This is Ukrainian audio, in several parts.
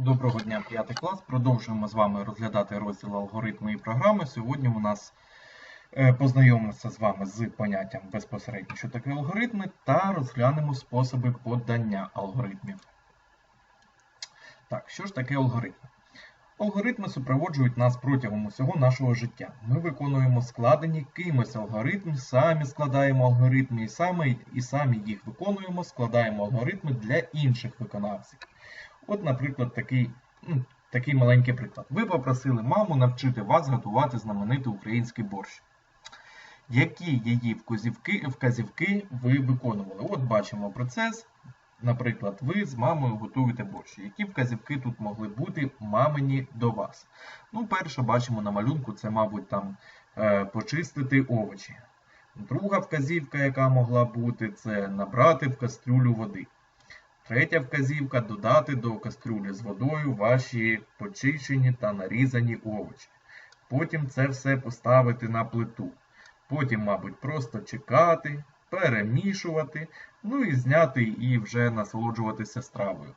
Доброго дня, 5 клас. Продовжуємо з вами розглядати розділ алгоритми і програми. Сьогодні у нас е, познайомимося з вами з поняттям безпосередньо, що таке алгоритми, та розглянемо способи подання алгоритмів. Так, що ж таке алгоритми? Алгоритми супроводжують нас протягом усього нашого життя. Ми виконуємо складені кимось алгоритм, самі складаємо алгоритми і самі, і самі їх виконуємо, складаємо алгоритми для інших виконавців. От, наприклад, такий, ну, такий маленький приклад. Ви попросили маму навчити вас готувати знаменитий український борщ. Які її вказівки, вказівки ви виконували? От бачимо процес. Наприклад, ви з мамою готуєте борщ. Які вказівки тут могли бути мамині до вас? Ну, перше, бачимо на малюнку, це, мабуть, там е, почистити овочі. Друга вказівка, яка могла бути, це набрати в кастрюлю води. Третя вказівка додати до кастрюлі з водою ваші почищені та нарізані овочі. Потім це все поставити на плиту. Потім, мабуть, просто чекати, перемішувати, ну і зняти і вже насолоджуватися стравою.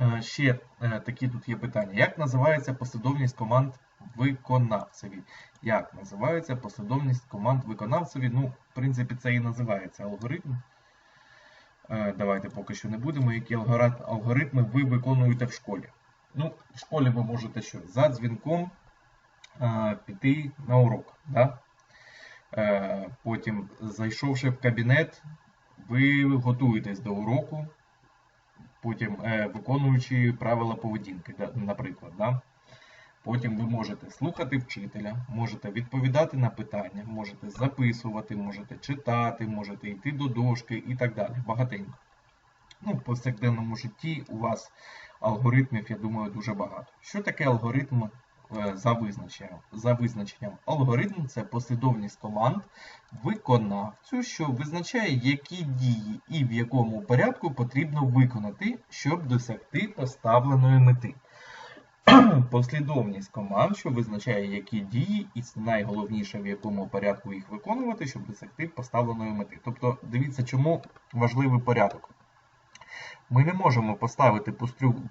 Е, Ще е, такі тут є питання. Як називається послідовність команд виконавцеві? Як називається послідовність команд виконавцеві? Ну, в принципі, це і називається алгоритм. Е, Давайте поки що не будемо, які алгоритми ви виконуєте в школі. Ну, в школі ви можете що? За дзвінком е, піти на урок. Да? Е, Потім, зайшовши в кабінет, ви готуєтесь до уроку, потім е, виконуючи правила поведінки, наприклад. Да? Потім ви можете слухати вчителя, можете відповідати на питання, можете записувати, можете читати, можете йти до дошки і так далі. Багатенько. Ну, в повсякденному житті у вас алгоритмів, я думаю, дуже багато. Що таке алгоритм е, за визначенням? За визначенням, алгоритм це послідовність команд виконавцю, що визначає, які дії і в якому порядку потрібно виконати, щоб досягти поставленої мети. Послідовність команд, що визначає, які дії, і найголовніше, в якому порядку їх виконувати, щоб досягти поставленої мети. Тобто, дивіться, чому важливий порядок. Ми не можемо поставити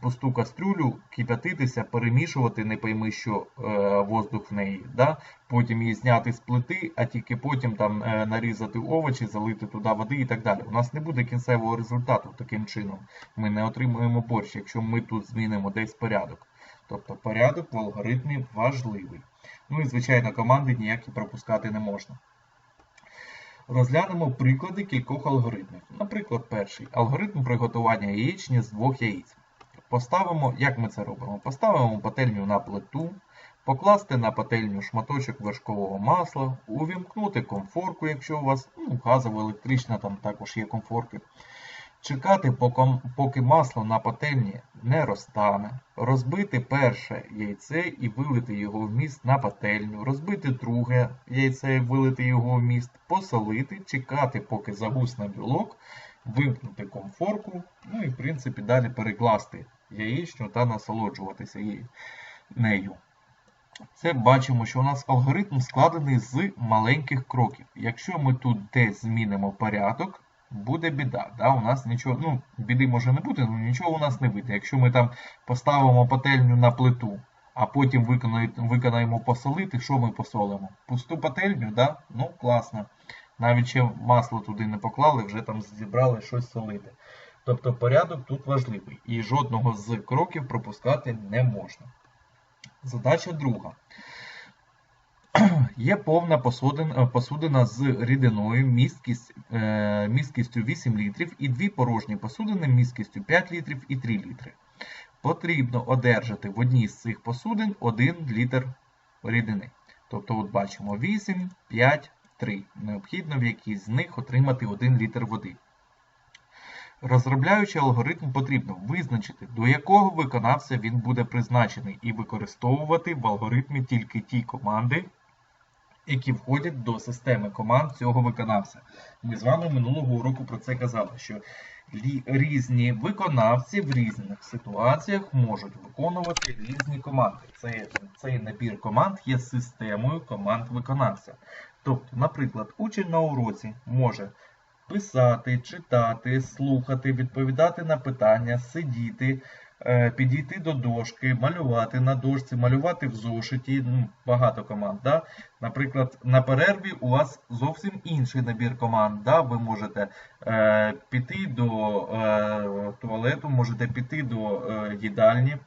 пусту кастрюлю, кип'ятитися, перемішувати, не пойми, що е, воздух в неї, да? потім її зняти з плити, а тільки потім там е, нарізати овочі, залити туди води і так далі. У нас не буде кінцевого результату таким чином. Ми не отримуємо борщ, якщо ми тут змінимо десь порядок. Тобто порядок в алгоритмі важливий. Ну і, звичайно, команди ніякі пропускати не можна. Розглянемо приклади кількох алгоритмів. Наприклад, перший алгоритм приготування яєчні з двох яєць. Поставимо, як ми це робимо? Поставимо пательню на плиту, покласти на пательню шматочок вершкового масла, увімкнути комфорку, якщо у вас ну, газова, електрична, там також є комфорки. Чекати, поки- масло на пательні не розтане, розбити перше яйце і вилити його в міст на пательню, розбити друге яйце і вилити його в міст, посолити, чекати, поки загусне білок, вимкнути комфорку, ну і в принципі далі перекласти яєчню та насолоджуватися нею. Це бачимо, що у нас алгоритм складений з маленьких кроків. Якщо ми тут десь змінимо порядок, буде біда. Да? У нас нічого, ну, біди може не бути, але нічого у нас не вийде. Якщо ми там поставимо пательню на плиту, а потім виконаємо, посолити, що ми посолимо? Пусту пательню, да? ну класно. Навіть ще масло туди не поклали, вже там зібрали щось солити. Тобто порядок тут важливий і жодного з кроків пропускати не можна. Задача друга. Є повна посудина, посудина з рідиною місткість, е, місткістю 8 літрів і дві порожні посудини місткістю 5 літрів і 3 літри. Потрібно одержати в одній з цих посудин 1 літр рідини. Тобто, от бачимо 8, 5, 3. Необхідно в якійсь з них отримати 1 літр води. Розробляючи алгоритм, потрібно визначити, до якого виконавця він буде призначений, і використовувати в алгоритмі тільки ті команди, які входять до системи команд цього виконавця. Ми з вами минулого уроку про це казали, що різні виконавці в різних ситуаціях можуть виконувати різні команди. Це, цей набір команд є системою команд виконавця. Тобто, наприклад, учень на уроці може писати, читати, слухати, відповідати на питання, сидіти, підійти до дошки, малювати на дошці, малювати в зошиті. Ну, багато команд. Да? Наприклад, на перерві у вас зовсім інший набір команд. Да? Ви можете е, піти до е, туалету, можете піти до е, їдальні.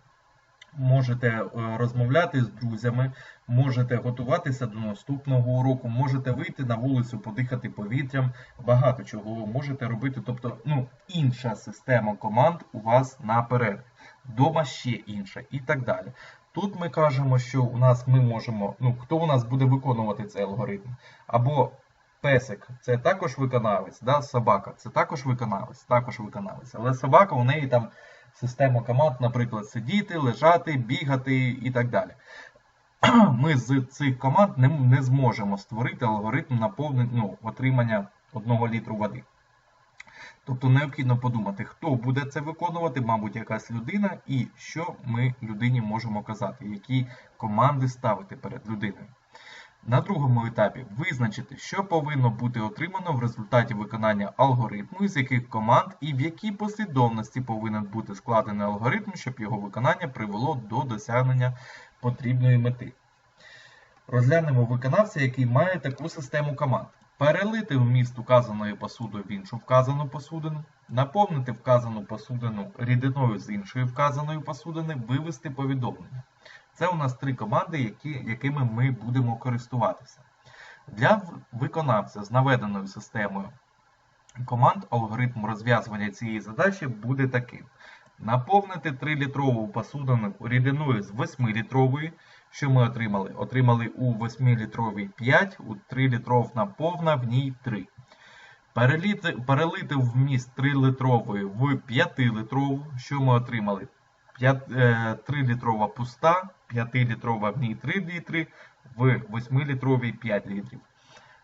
Можете е, розмовляти з друзями, можете готуватися до наступного уроку, можете вийти на вулицю, подихати повітрям, багато чого можете робити. Тобто, ну, інша система команд у вас на перерві. Дома ще інша і так далі. Тут ми кажемо, що у нас ми можемо, ну, хто у нас буде виконувати цей алгоритм? Або песик це також виконавець, да? собака це також виконавець, також виконавець. Але собака у неї там система команд, наприклад, сидіти, лежати, бігати і так далі. Ми з цих команд не, не зможемо створити алгоритм наповнення ну, отримання 1 літру води. Тобто необхідно подумати, хто буде це виконувати, мабуть, якась людина, і що ми людині можемо казати, які команди ставити перед людиною. На другому етапі визначити, що повинно бути отримано в результаті виконання алгоритму, з яких команд і в якій послідовності повинен бути складений алгоритм, щоб його виконання привело до досягнення потрібної мети. Розглянемо виконавця, який має таку систему команд. Перелити вміст указаної посуди в іншу вказану посудину, наповнити вказану посудину рідиною з іншої вказаної посудини, вивести повідомлення. Це у нас три команди, які, якими ми будемо користуватися. Для виконавця з наведеною системою команд алгоритм розв'язування цієї задачі буде таким. Наповнити 3-літрову посудину рідиною з 8-літрової. Що ми отримали? Отримали у 8-літровій 5, у 3-літровна повна, в ній 3. Перелити, перелити вміст 3-літрової в 5-літрову. Що ми отримали? 3-літрова пуста, 5-літрова в ній 3 літри, в 8-літровій 5 літрів.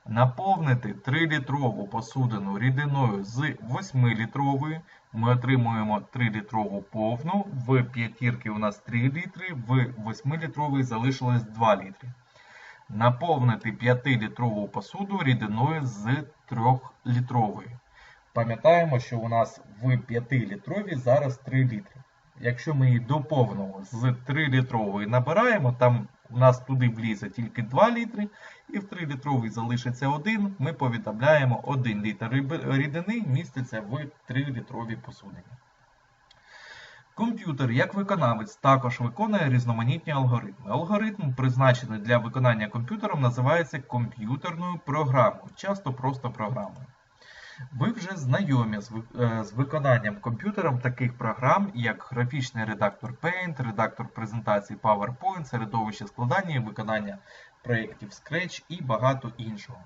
Наповнити 3-літрову посудину рідиною з 8-літрової. Ми отримуємо 3-літрову повну, в п'ятірки у нас 3 літри, в 8-літровій залишилось 2 літри. Наповнити 5-літрову посуду рідиною з 3-літрової. Пам'ятаємо, що у нас в 5-літровій зараз 3 літри. Якщо ми її до повного з 3-літрової набираємо, там у нас туди влізе тільки 2 літри, і в 3-літровий залишиться 1, ми повідомляємо 1 літр рідини міститься в 3-літровій посудині. Комп'ютер, як виконавець, також виконує різноманітні алгоритми. Алгоритм, призначений для виконання комп'ютером, називається комп'ютерною програмою, часто просто програмою. Ви вже знайомі з е, виконанням комп'ютером таких програм, як графічний редактор Paint, редактор презентації PowerPoint, середовище складання і виконання проєктів Scratch і багато іншого.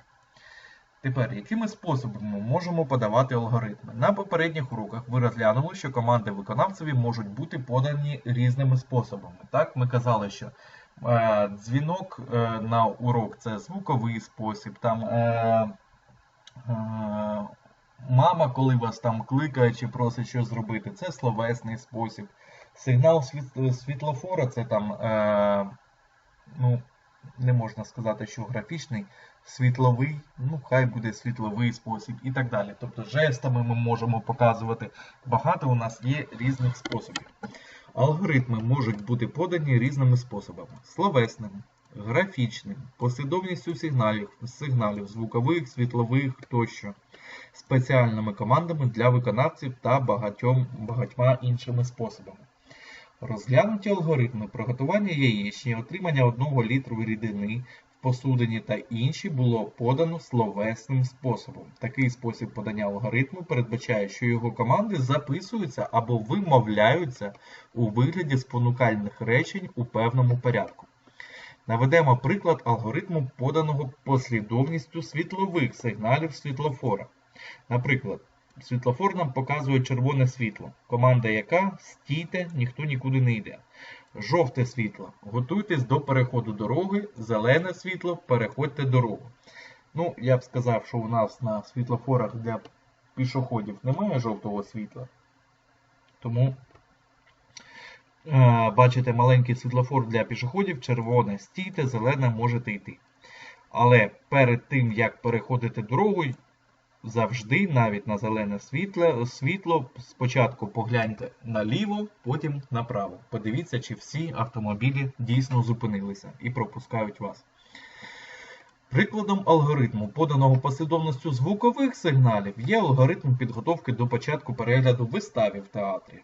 Тепер, якими способами можемо подавати алгоритми? На попередніх уроках ви розглянули, що команди виконавцеві можуть бути подані різними способами. Так, Ми казали, що е, дзвінок е, на урок це звуковий спосіб. там е, е, Мама, коли вас там кликає чи просить щось зробити, це словесний спосіб. Сигнал світлофора це там, е, ну, не можна сказати, що графічний, світловий, ну, хай буде світловий спосіб і так далі. Тобто жестами ми можемо показувати. Багато у нас є різних способів. Алгоритми можуть бути подані різними способами: словесними, графічним, послідовністю сигналів, сигналів звукових, світлових тощо, спеціальними командами для виконавців та багатьом, багатьма іншими способами. Розглянуті алгоритми приготування яєчні, отримання 1 літру рідини в посудині та інші було подано словесним способом. Такий спосіб подання алгоритму передбачає, що його команди записуються або вимовляються у вигляді спонукальних речень у певному порядку. Наведемо приклад алгоритму, поданого послідовністю світлових сигналів світлофора. Наприклад, світлофор нам показує червоне світло, команда яка стійте, ніхто нікуди не йде. Жовте світло. Готуйтесь до переходу дороги, зелене світло, переходьте дорогу. Ну, я б сказав, що у нас на світлофорах для пішоходів немає жовтого світла. Тому Е, бачите маленький світлофор для пішоходів, червоне стійте, зелене можете йти. Але перед тим, як переходити дорогу, завжди, навіть на зелене світло, світло, спочатку погляньте наліво, потім направо. Подивіться, чи всі автомобілі дійсно зупинилися і пропускають вас. Прикладом алгоритму, поданого послідовністю звукових сигналів, є алгоритм підготовки до початку перегляду вистави в театрі.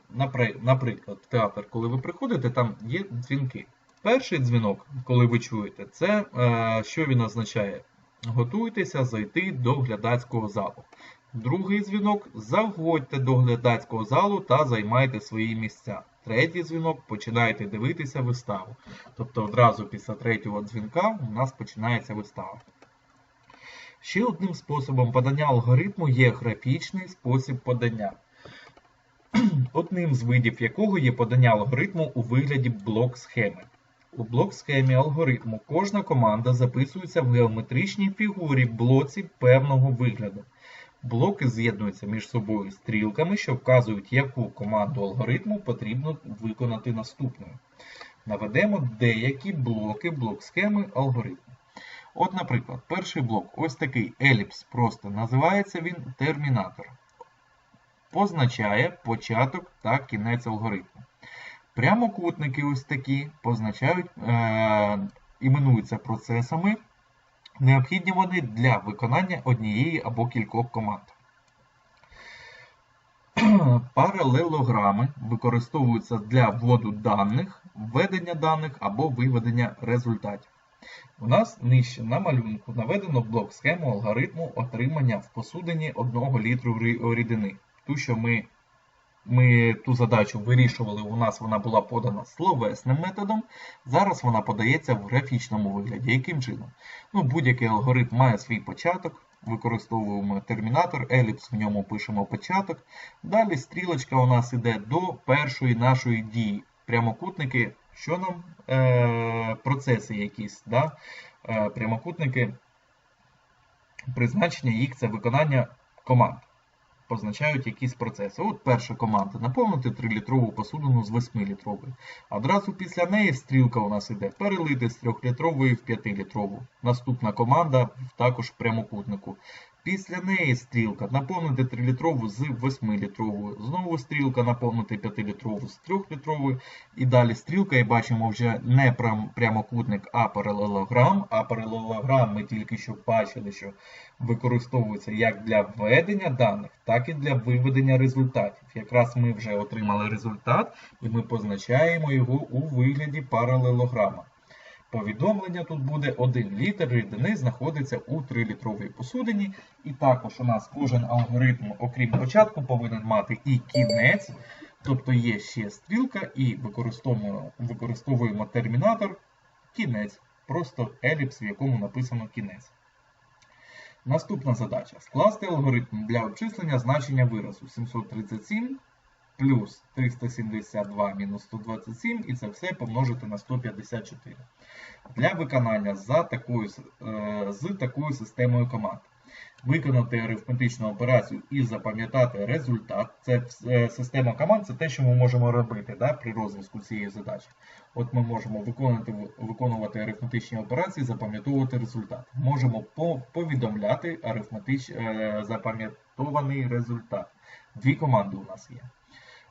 Наприклад, в театр, коли ви приходите, там є дзвінки. Перший дзвінок, коли ви чуєте, це е, що він означає? Готуйтеся зайти до глядацького залу. Другий дзвінок заходьте до глядацького залу та займайте свої місця. Третій дзвінок починайте дивитися виставу. Тобто одразу після третього дзвінка у нас починається вистава. Ще одним способом подання алгоритму є графічний спосіб подання, одним з видів якого є подання алгоритму у вигляді блок-схеми. У блок-схемі алгоритму кожна команда записується в геометричній фігурі блоці певного вигляду. Блоки з'єднуються між собою стрілками, що вказують, яку команду алгоритму потрібно виконати наступною. Наведемо деякі блоки блок-схеми алгоритму. От, наприклад, перший блок, ось такий еліпс, просто називається він термінатор. Позначає початок та кінець алгоритму. Прямокутники ось такі позначають, е, іменуються процесами. Необхідні вони для виконання однієї або кількох команд. Паралелограми використовуються для вводу даних, введення даних або виведення результатів. У нас нижче на малюнку наведено блок схему алгоритму отримання в посудині 1 літру рідини. Ту, що ми, ми ту задачу вирішували, у нас вона була подана словесним методом. Зараз вона подається в графічному вигляді. Яким чином? Ну, Будь-який алгоритм має свій початок. Використовуємо термінатор, еліпс, в ньому пишемо початок. Далі стрілочка у нас йде до першої нашої дії. Прямокутники, що нам е, процеси якісь, да? е, прямокутники, призначення їх це виконання команд. Позначають якісь процеси. От перша команда наповнити 3-літрову посудину з 8-літрової. Одразу після неї стрілка у нас іде перелити з 3-літрової в 5-літрову. Наступна команда також в прямокутнику. Після неї стрілка наповнити 3-літрову з 8-літровою. Знову стрілка наповнити 5-літрову з 3-літровою. І далі стрілка, і бачимо вже не прямокутник, а паралелограм. А паралелограм ми тільки що бачили, що використовується як для введення даних, так і для виведення результатів. Якраз ми вже отримали результат, і ми позначаємо його у вигляді паралелограма. Повідомлення тут буде 1 літр рідини знаходиться у 3-літровій посудині. І також у нас кожен алгоритм, окрім початку, повинен мати і кінець. Тобто є ще стрілка, і використовуємо, використовуємо термінатор кінець. Просто еліпс, в якому написано кінець. Наступна задача: скласти алгоритм для обчислення значення виразу 737 плюс 372 мінус 127, і це все помножити на 154. Для виконання за такою, е, з такою системою команд. Виконати арифметичну операцію і запам'ятати результат. Це е, система команд, це те, що ми можемо робити да, при розв'язку цієї задачі. От ми можемо виконувати, виконувати арифметичні операції, запам'ятовувати результат. Можемо по- повідомляти арифметич, е, запам'ятований результат. Дві команди у нас є.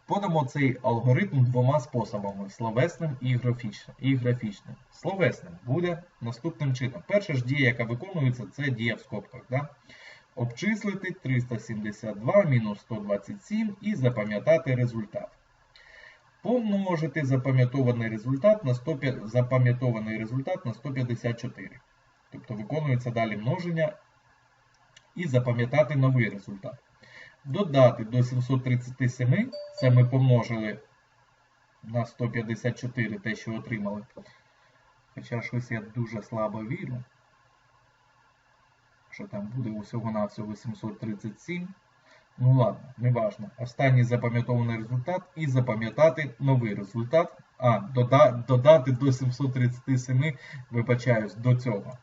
Подамо цей алгоритм двома способами: словесним і графічним. І графічним. Словесним буде наступним чином. Перша ж дія, яка виконується, це дія в скобках. Да? Обчислити 372 мінус 127 і запам'ятати результат. Помножити запам'ятований результат на 100, запам'ятований результат на 154. Тобто виконується далі множення і запам'ятати новий результат. Додати до 737, це ми помножили на 154 те, що отримали. Хоча щось я дуже слабо вірю, що там буде усього-навсього 737. Ну ладно, неважно. Останній запам'ятований результат і запам'ятати новий результат. А, дода, додати до 737, вибачаюсь, до цього.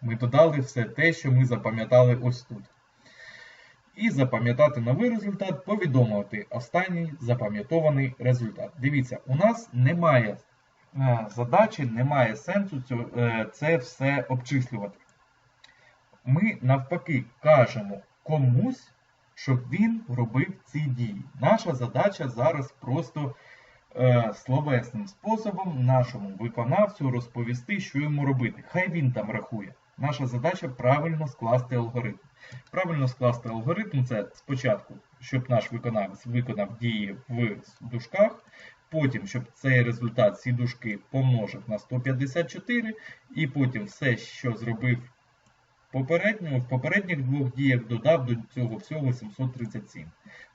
Ми додали все те, що ми запам'ятали ось тут. І запам'ятати новий результат, повідомити останній запам'ятований результат. Дивіться, у нас немає е, задачі, немає сенсу е, це все обчислювати. Ми навпаки кажемо комусь, щоб він робив ці дії. Наша задача зараз просто е, словесним способом нашому виконавцю розповісти, що йому робити. Хай він там рахує. Наша задача правильно скласти алгоритм. Правильно скласти алгоритм це спочатку, щоб наш виконавець виконав дії в дужках, потім, щоб цей результат ці дужки помножив на 154, і потім все, що зробив попередньо, в попередніх двох діях додав до цього всього 737.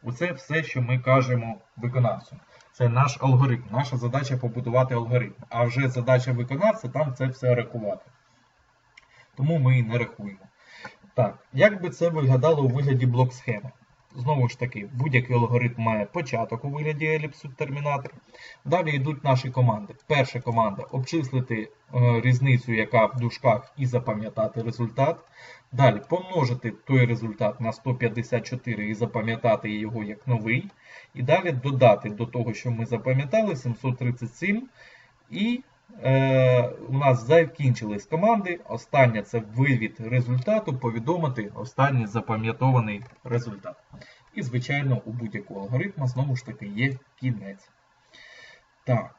Оце все, що ми кажемо виконавцю. Це наш алгоритм. Наша задача побудувати алгоритм. А вже задача виконавця там це все рахувати. Тому ми і не рахуємо. Так, як би це виглядало у вигляді блок-схеми? Знову ж таки, будь-який алгоритм має початок у вигляді еліпсу термінатор. Далі йдуть наші команди. Перша команда обчислити е, різницю, яка в дужках, і запам'ятати результат. Далі помножити той результат на 154 і запам'ятати його як новий. І далі додати до того, що ми запам'ятали, 737. І у нас закінчились команди. Остання це вивід результату, повідомити останній запам'ятований результат. І, звичайно, у будь-якого алгоритму знову ж таки є кінець. Так.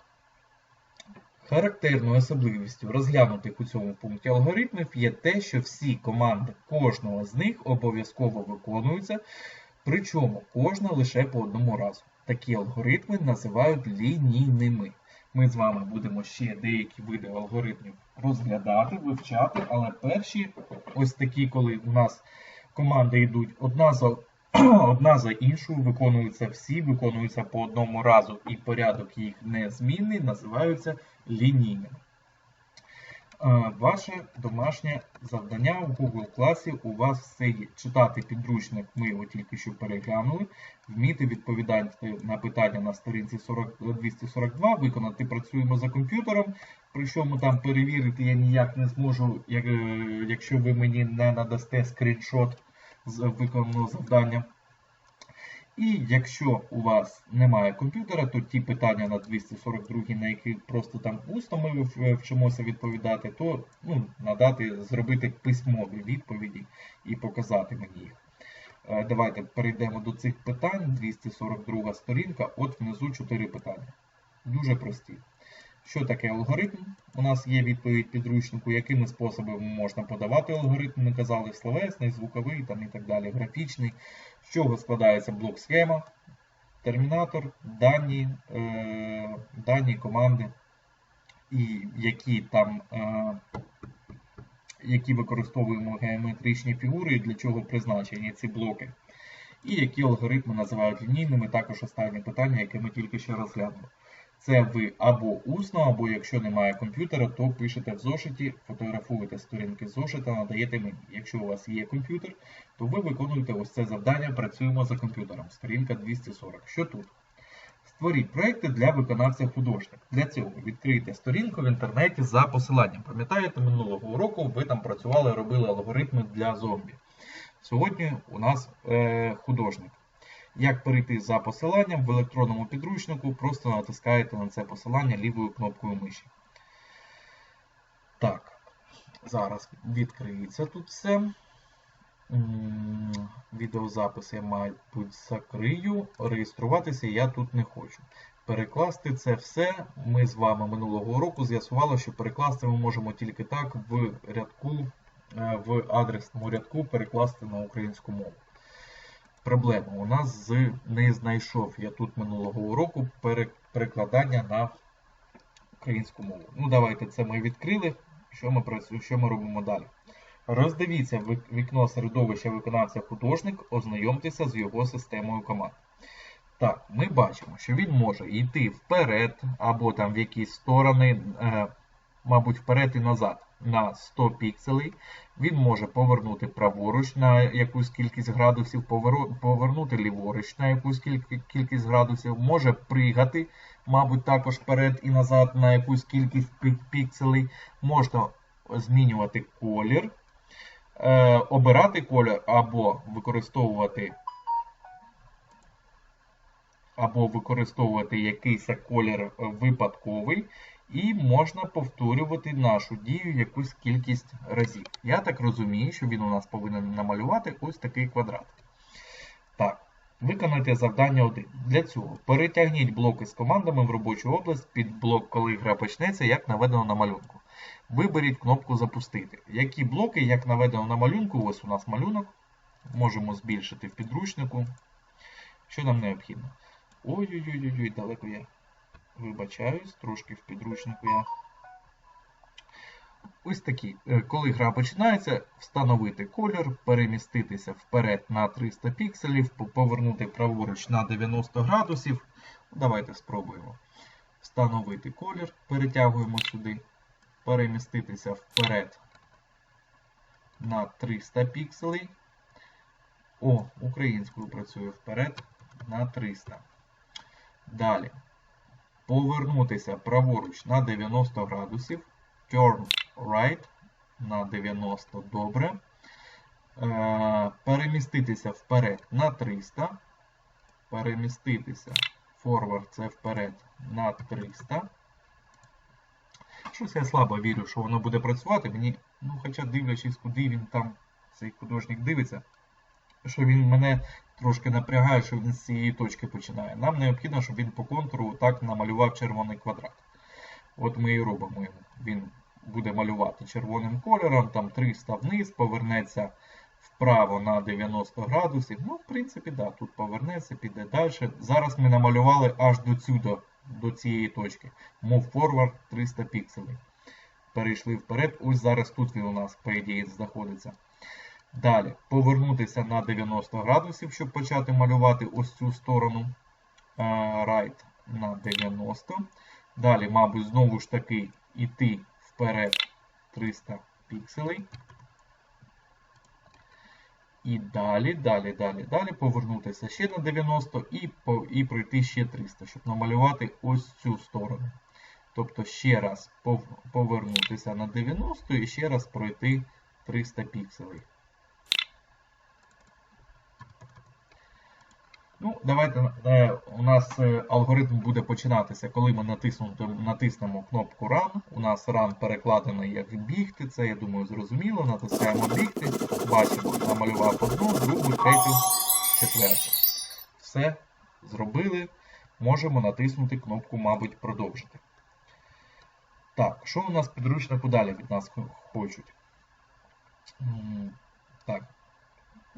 Характерною особливістю розглянутих у цьому пункті алгоритмів є те, що всі команди кожного з них обов'язково виконуються, причому кожна лише по одному разу. Такі алгоритми називають лінійними. Ми з вами будемо ще деякі види алгоритмів розглядати, вивчати, але перші ось такі, коли у нас команди йдуть одна за одна за іншою, виконуються всі, виконуються по одному разу, і порядок їх незмінний, називаються лінійними. Ваше домашнє завдання у Google класі у вас все є. Читати підручник, ми його тільки що переглянули, вміти відповідати на питання на сторінці 40, 242, виконати працюємо за комп'ютером, причому там перевірити я ніяк не зможу, як, якщо ви мені не надасте скріншот з виконаного завдання. І якщо у вас немає комп'ютера, то ті питання на 242, на які просто там усно ми вчимося відповідати, то ну, надати, зробити письмові відповіді і показати мені їх. Е, давайте перейдемо до цих питань. 242 сторінка, от внизу 4 питання. Дуже прості. Що таке алгоритм? У нас є відповідь підручнику, якими способами можна подавати алгоритм. Ми казали словесний, звуковий там і так далі, графічний. З чого складається блок схема, термінатор, дані, е, дані команди, і які там е, які використовуємо геометричні фігури і для чого призначені ці блоки. І які алгоритми називають лінійними, також останнє питання, яке ми тільки що розглянули. Це ви або усно, або якщо немає комп'ютера, то пишете в зошиті, фотографуєте сторінки зошита, надаєте мені. Якщо у вас є комп'ютер, то ви виконуєте ось це завдання, працюємо за комп'ютером. Сторінка 240. Що тут? Створіть проекти для виконавця художник. Для цього відкрийте сторінку в інтернеті за посиланням. Пам'ятаєте, минулого року ви там працювали, робили алгоритми для зомбі. Сьогодні у нас е, художник. Як перейти за посиланням в електронному підручнику, просто натискаєте на це посилання лівою кнопкою миші. Так, зараз відкриється тут все. Відеозапис я, мабуть, закрию. Реєструватися я тут не хочу. Перекласти це все. Ми з вами минулого року з'ясували, що перекласти ми можемо тільки так в рядку, е, в адресному рядку перекласти на українську мову проблема. У нас з не знайшов я тут минулого уроку перекладання на українську мову. Ну, давайте це ми відкрили. Що ми працюємо, що ми робимо далі? Роздивіться вікно середовища виконавця художник, ознайомтеся з його системою команд. Так, ми бачимо, що він може йти вперед, або там в якісь сторони, е, мабуть, вперед і назад на 100 пікселей. Він може повернути праворуч на якусь кількість градусів, повернути ліворуч на якусь кількість градусів, може пригати, мабуть, також вперед і назад на якусь кількість пікселей. Можна змінювати колір, е, обирати колір або використовувати. Або використовувати якийсь колір випадковий, І можна повторювати нашу дію якусь кількість разів. Я так розумію, що він у нас повинен намалювати ось такий квадрат. Так, виконайте завдання 1. Для цього перетягніть блоки з командами в робочу область під блок, коли гра почнеться, як наведено на малюнку. Виберіть кнопку Запустити. Які блоки, як наведено на малюнку, ось у нас малюнок. Можемо збільшити в підручнику. Що нам необхідно? Ой-ой-ой, далеко я вибачаюсь, трошки в підручнику я. Ось такі. Е, Коли гра починається, встановити колір, переміститися вперед на 300 пікселів, повернути праворуч на 90 градусів. Давайте спробуємо. Встановити колір, перетягуємо сюди, переміститися вперед на 300 пікселей. О, українською працює вперед на 300. Далі. Повернутися праворуч на 90 градусів. Turn right на 90 добре. Е, переміститися вперед на 300. Переміститися forward це вперед на 300. Щось я слабо вірю, що воно буде працювати. Мені, ну, хоча дивлячись, куди він там, цей художник дивиться, що він мене трошки напрягає, що він з цієї точки починає. Нам необхідно, щоб він по контуру так намалював червоний квадрат. От ми і робимо йому. Він буде малювати червоним кольором, там 300 вниз, повернеться вправо на 90 градусів. Ну, в принципі, да, тут повернеться, піде далі. Зараз ми намалювали аж до сюди, до цієї точки. Move forward 300 пікселів. Перейшли вперед. Ось зараз тут він у нас, по ідеї, знаходиться. Далі повернутися на 90 градусів, щоб почати малювати ось цю сторону. Е, Right на 90. Далі, мабуть, знову ж таки йти вперед 300 пікселей. І далі, далі, далі, далі повернутися ще на 90 і, по, і пройти ще 300, щоб намалювати ось цю сторону. Тобто ще раз повернутися на 90 і ще раз пройти 300 пікселей. Ну, давайте е, у нас е, алгоритм буде починатися, коли ми натиснемо, кнопку Run. У нас Run перекладений як бігти, це я думаю зрозуміло. Натискаємо бігти, бачимо, намалював одну, другу, третю, четверту. Все, зробили. Можемо натиснути кнопку, мабуть, продовжити. Так, що у нас підручнику далі від нас хочуть? Так,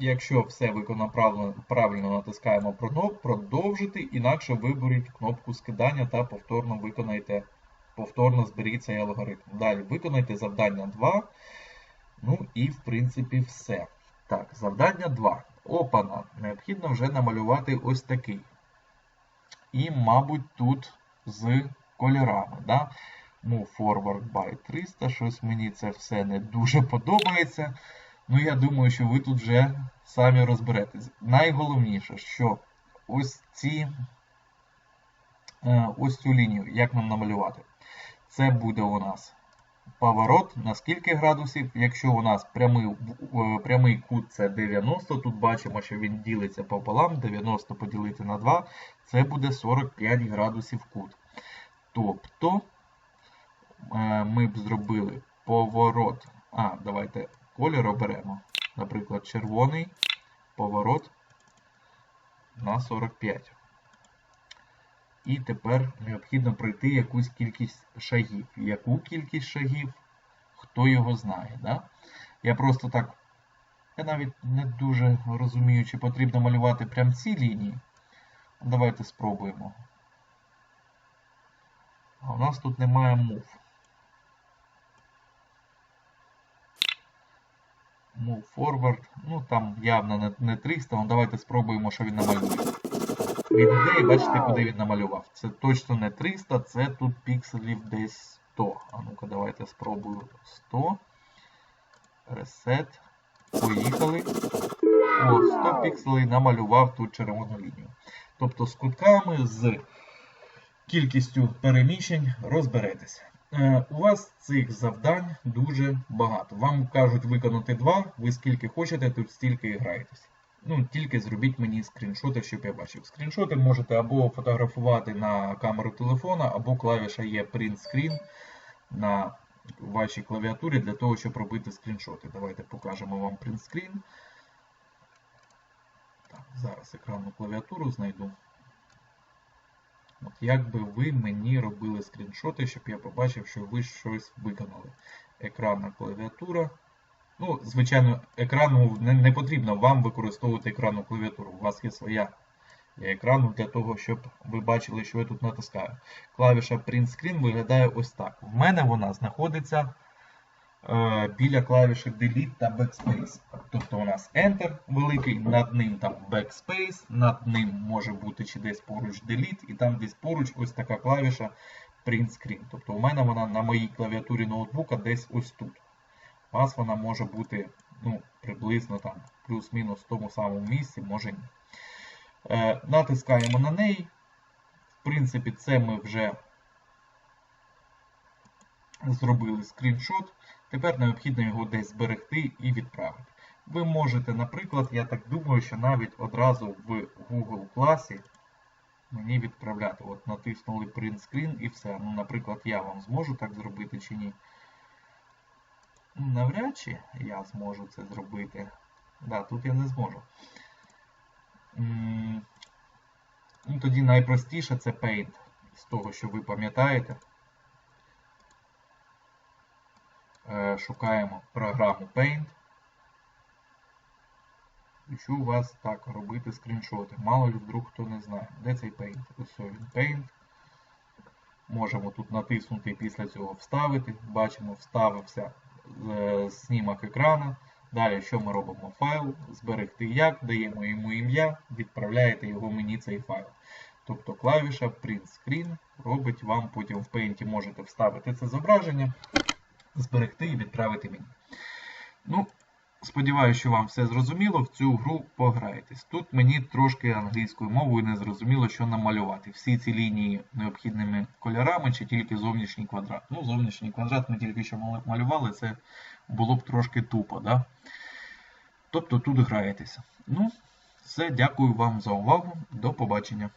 Якщо все виконано правильно, натискаємо «Продов- продовжити, інакше виберіть кнопку скидання та повторно виконайте, повторно зберіть цей алгоритм. Далі виконайте завдання 2. Ну і в принципі все. Так, завдання 2. Опана. Необхідно вже намалювати ось такий. І, мабуть, тут з кольорами. Да? Move forward by 300. Щось мені це все не дуже подобається. Ну, я думаю, що ви тут вже самі розберетесь. Найголовніше, що ось ці е, ось цю лінію, як нам намалювати? Це буде у нас поворот на скільки градусів. Якщо у нас прямий, е, прямий кут це 90, тут бачимо, що він ділиться пополам, 90 поділити на 2, це буде 45 градусів кут. Тобто е, ми б зробили поворот. А, давайте колір оберемо. Наприклад, червоний поворот на 45. І тепер необхідно пройти якусь кількість шагів. Яку кількість шагів, хто його знає. Да? Я просто так, я навіть не дуже розумію, чи потрібно малювати прям ці лінії. Давайте спробуємо. А у нас тут немає мов. Move forward. Ну там явно не, не 300, ну давайте спробуємо, що він намалює. Від ідеї, бачите, куди він намалював. Це точно не 300, це тут пікселів десь 100. А ну-ка, давайте спробую 100. Reset. Поїхали. О, 100 пікселей намалював тут червону лінію. Тобто з кутками, з кількістю переміщень розберетеся. Е, У вас цих завдань дуже багато. Вам кажуть виконати два, ви скільки хочете, тут стільки і граєтесь. Ну, тільки зробіть мені скріншоти, щоб я бачив. Скріншоти можете або фотографувати на камеру телефона, або клавіша є Print Screen на вашій клавіатурі для того, щоб робити скріншоти. Давайте покажемо вам Print Screen. Так, зараз екранну клавіатуру знайду. От як би ви мені робили скріншоти, щоб я побачив, що ви щось виконали. Екранна клавіатура. Ну, звичайно, екрану не, не потрібно вам використовувати екранну клавіатуру. У вас є своя екрану для того, щоб ви бачили, що я тут натискаю. Клавіша Print Screen виглядає ось так. В мене вона знаходиться біля клавіші Delete та Backspace. Тобто у нас Enter великий, над ним там Backspace, над ним може бути чи десь поруч Delete, і там десь поруч ось така клавіша Print Screen. Тобто у мене вона на моїй клавіатурі ноутбука десь ось тут. У вас вона може бути ну, приблизно там плюс-мінус в тому самому місці, може ні. Е, натискаємо на неї. В принципі, це ми вже зробили скріншот. Тепер необхідно його десь зберегти і відправити. Ви можете, наприклад, я так думаю, що навіть одразу в Google класі мені відправляти. От натиснули Print Screen і все. Ну, Наприклад, я вам зможу так зробити чи ні. Ну, Навряд чи я зможу це зробити. Да, тут я не зможу. Ну, тоді найпростіше це Paint, з того, що ви пам'ятаєте. Е, Шукаємо програму Paint. І що у вас так робити скріншоти. Мало ли вдруг хто не знає. Де цей Paint? Ось він Paint. Можемо тут натиснути і після цього вставити. Бачимо, вставився е, знімок екрану. Далі, що ми робимо? Файл, зберегти як, даємо йому ім'я, відправляєте його мені цей файл. Тобто клавіша Print Screen робить вам, потім в Paint можете вставити це зображення, зберегти і відправити мені. Ну, Сподіваюся, що вам все зрозуміло. В цю гру пограєтесь. Тут мені трошки англійською мовою не зрозуміло, що намалювати. Всі ці лінії необхідними кольорами чи тільки зовнішній квадрат. Ну, зовнішній квадрат ми тільки що малювали, це було б трошки тупо. Да? Тобто тут граєтеся. Ну, все, дякую вам за увагу. До побачення.